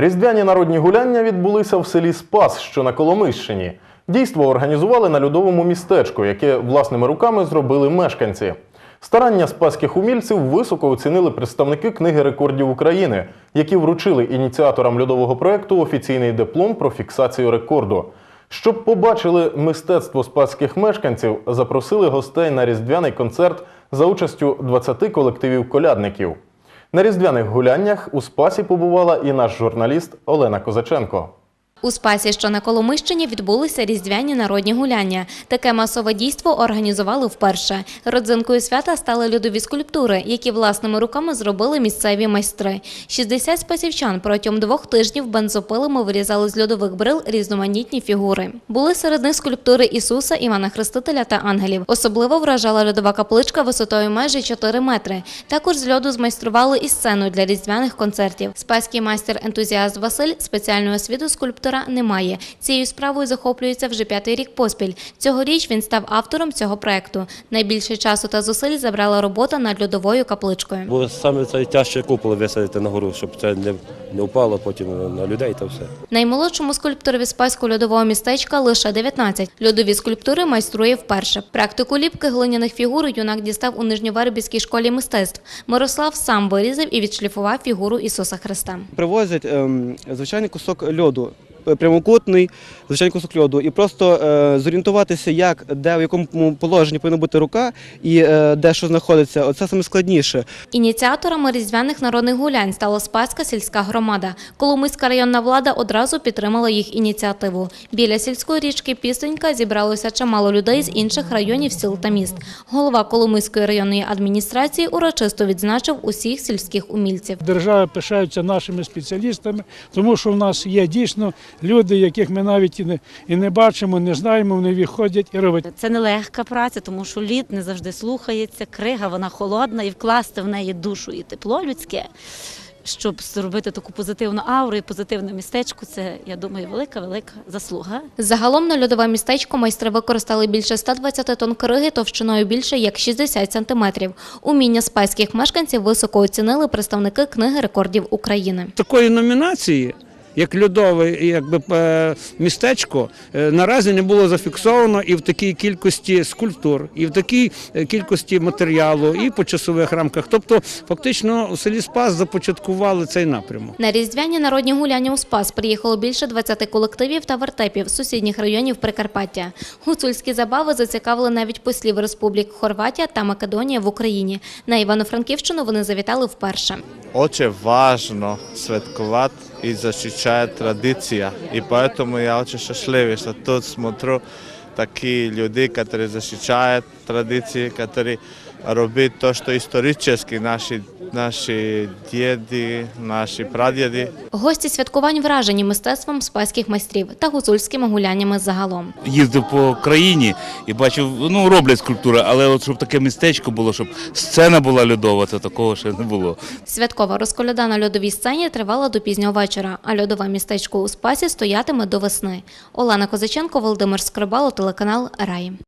Різдвяні народні гуляння відбулися в селі Спас, що на Коломищині. Дійство організували на льодовому містечку, яке власними руками зробили мешканці. Старання спаських умільців високо оцінили представники книги рекордів України, які вручили ініціаторам льодового проекту офіційний диплом про фіксацію рекорду. Щоб побачили мистецтво спаських мешканців, запросили гостей на різдвяний концерт за участю 20 колективів колядників. На різдвяних гуляннях у спасі побувала і наш журналіст Олена Козаченко. У Спасі, що на Коломищині, відбулися різдвяні народні гуляння. Таке масове дійство організували вперше. Родзинкою свята стали льодові скульптури, які власними руками зробили місцеві майстри. 60 спасівчан протягом двох тижнів бензопилами вирізали з льодових брил різноманітні фігури. Були серед них скульптури Ісуса, Івана Хрестителя та ангелів. Особливо вражала льодова капличка висотою майже 4 метри. Також з льоду змайстрували і сцену для різдвяних концертів. Спаський майстер-ентузіаст Василь спеціальної освіти скульптора не має. Цією справою захоплюється вже п'ятий рік поспіль. Цьогоріч він став автором цього проекту. Найбільше часу та зусиль забрала робота над льодовою капличкою. Бо саме це тяжче купол висадити на гору, щоб це не, не впало потім на людей та все. Наймолодшому скульпторові спаського льодового містечка лише 19. Льодові скульптури майструє вперше. Практику ліпки глиняних фігур юнак дістав у Нижньовербівській школі мистецтв. Мирослав сам вирізав і відшліфував фігуру Ісуса Христа. Привозять ем, звичайний кусок льоду. Е, Прямокутний, звичайний кусок льоду, і просто е, зорієнтуватися, як, де, в якому положенні повинна бути рука і е, де що знаходиться, оце саме складніше. Ініціаторами різдвяних народних гулянь стала Спаська сільська громада. Коломийська районна влада одразу підтримала їх ініціативу. Біля сільської річки Пісенька зібралося чимало людей з інших районів сіл та міст. Голова Коломийської районної адміністрації урочисто відзначив усіх сільських умільців. Держава пишається нашими спеціалістами, тому що в нас є дійсно люди, яких ми навіть і не, і не бачимо, не знаємо, вони виходять і роблять. Це нелегка праця, тому що лід не завжди слухається, крига вона холодна, і вкласти в неї душу і тепло людське, щоб зробити таку позитивну ауру і позитивне містечко, це, я думаю, велика, велика заслуга. Загалом на льодове містечко майстри використали більше 120 тонн криги товщиною більше як 60 сантиметрів. Уміння спайських мешканців високо оцінили представники книги рекордів України. такої номінації, як льодове якби, е, містечко, е, наразі не було зафіксовано і в такій кількості скульптур, і в такій е, кількості матеріалу, і по часових рамках. Тобто, фактично, у селі Спас започаткували цей напрямок. На різдвяні народні гуляння у Спас приїхало більше 20 колективів та вертепів з сусідніх районів Прикарпаття. Гуцульські забави зацікавили навіть послів республік Хорватія та Македонія в Україні. На Івано-Франківщину вони завітали вперше. Очень важно святкувати и защищать традиция. И поэтому я очень счастливый, что тут смотрю такие люди, которые защищают традиции, которые роблять то, что исторически наши, наши деды, наши прадеды Гості святкувань вражені мистецтвом спаських майстрів та гуцульськими гуляннями загалом. їздив по країні і бачив, ну роблять скульптури, але от щоб таке містечко було, щоб сцена була льодова, це такого ще не було. Святкова розколяда на льодовій сцені тривала до пізнього вечора, а льодове містечко у Спасі стоятиме до весни. Олена Козаченко, Володимир Скрибало, телеканал Рай.